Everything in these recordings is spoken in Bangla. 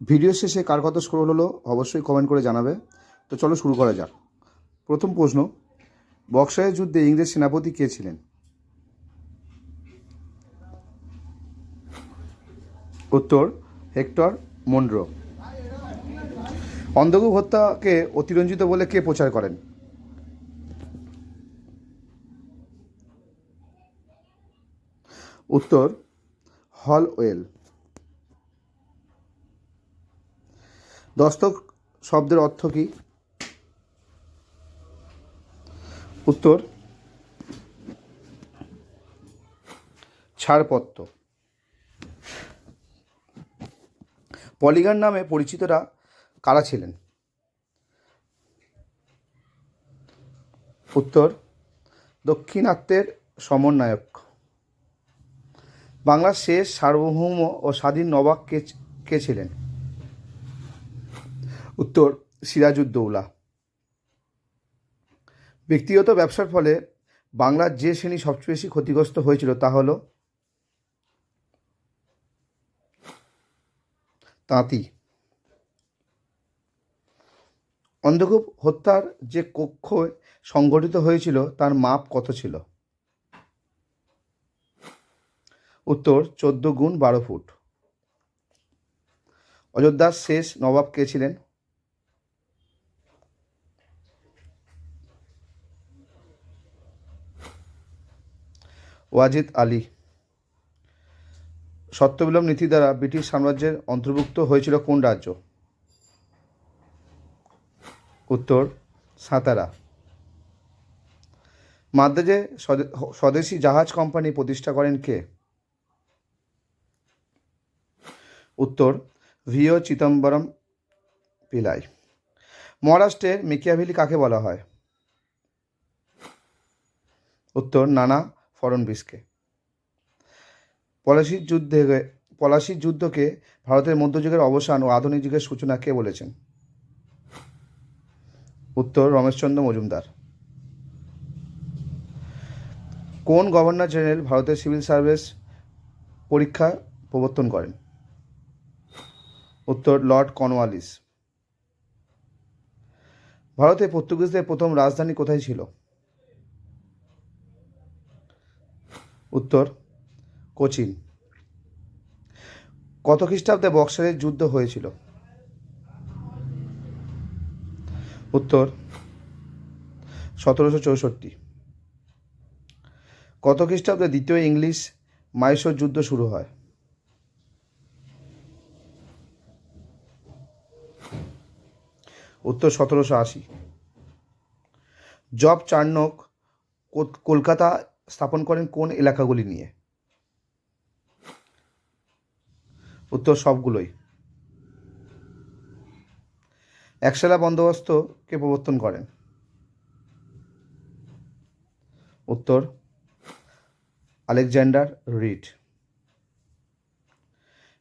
ভিডিও শেষে কার কত স্কোর হলো অবশ্যই কমেন্ট করে জানাবে। তো চলো শুরু করা যাক। প্রথম প্রশ্ন, বক্সারের যুদ্ধে ইংরেজ সেনাপতি কে ছিলেন? উত্তর, হেক্টর মন্ড্রো অন্ধকূপ হত্যাকে অতিরঞ্জিত বলে কে প্রচার করেন? উত্তর হল দস্তক শব্দের অর্থ কী? উত্তর, ছাড়পত্র। পলিগান নামে পরিচিতরা কারা ছিলেন? উত্তর, দক্ষিণাত্যের সমন্বয়ক। বাংলার শেষ সার্বভৌম ও স্বাধীন নবাব কে কে ছিলেন? উত্তর, সিরাজউদ্দৌলা। ব্যক্তিগত ব্যবসার ফলে বাংলার যে শ্রেণি সবচেয়ে বেশি ক্ষতিগ্রস্ত হয়েছিল তা হল তাঁতি। অন্ধকূপ হত্যার যে কক্ষ সংগঠিত হয়েছিল তার মাপ কত ছিল? উত্তর, চোদ্দ গুণ বারো ফুট। অযোধ্যার শেষ নবাব কে ছিলেন? ওয়াজিদ আলী। সত্যবিলোম নীতি দ্বারা ব্রিটিশ সাম্রাজ্যের অন্তর্ভুক্ত হয়েছিল কোন রাজ্য? উত্তর, সাতারা। মাদ্রাজে স্বদে- স্বদেশী জাহাজ কোম্পানি প্রতিষ্ঠা করেন কে? উত্তর ভিও চিদম্বরম পিলাই। মহারাষ্ট্রের মিকিয়াভিলি কাকে বলা হয়? উত্তর, নানা ফড়নবিসকে পলাশির যুদ্ধে পলাশির যুদ্ধকে ভারতের মধ্যযুগের অবসান ও আধুনিক যুগের সূচনা কে বলেছেন? উত্তর, রমেশচন্দ্র মজুমদার। কোন গভর্নর জেনারেল ভারতের সিভিল সার্ভিস পরীক্ষা প্রবর্তন করেন? উত্তর, লর্ড কর্নওয়ালিস। ভারতে পর্তুগিজদের প্রথম রাজধানী কোথায় ছিল? উত্তর, কোচিন। কত খ্রিস্টাব্দে বক্সারের যুদ্ধ হয়েছিল? উত্তর, সতেরোশো চৌষট্টি। কত খ্রিস্টাব্দে দ্বিতীয় ইংলিশ মাইসোর যুদ্ধ শুরু হয়? উত্তর, সতেরোশো আশি। জব চার্নক কলকাতা স্থাপন করেন কোন এলাকাগুলি নিয়ে? উত্তর সবগুলোই। একশেলা বন্দোবস্ত কে প্রবর্তন করেন? উত্তর আলেকজান্ডার রিড।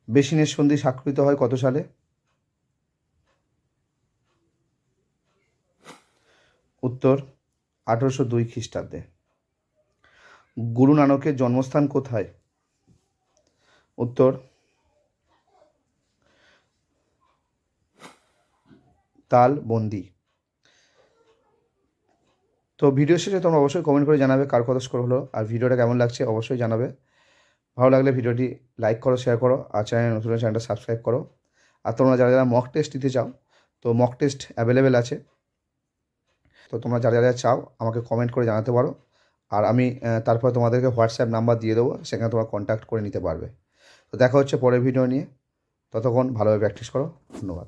বেসিনের সন্ধি স্বাক্ষরিত হয় কত সালে? উত্তর আঠারোশো দুই খ্রিস্টাব্দে। গুরু নানকের জন্মস্থান কোথায়? উত্তর তাল বন্দি তো ভিডিও শেষে তোমরা অবশ্যই কমেন্ট করে জানাবে কার কত স্কোর হলো আর ভিডিওটা কেমন লাগছে অবশ্যই জানাবে। ভালো লাগলে ভিডিওটি লাইক করো শেয়ার করো আর চ্যানেল নতুন চ্যানেলটা সাবস্ক্রাইব করো। আর তোমরা যারা যারা মক টেস্ট দিতে চাও, তো মক টেস্ট অ্যাভেলেবেল আছে। তো তোমরা যারা যারা চাও, আমাকে কমেন্ট করে জানাতে পারো। আর আমি তারপর তোমাদেরকে হোয়াটসঅ্যাপ নাম্বার দিয়ে দেবো, সেখানে তোমরা কন্ট্যাক্ট করে নিতে পারবে। তো দেখা হচ্ছে পরের ভিডিও নিয়ে। ততক্ষণ ভালোভাবে প্র্যাকটিস করো। ধন্যবাদ।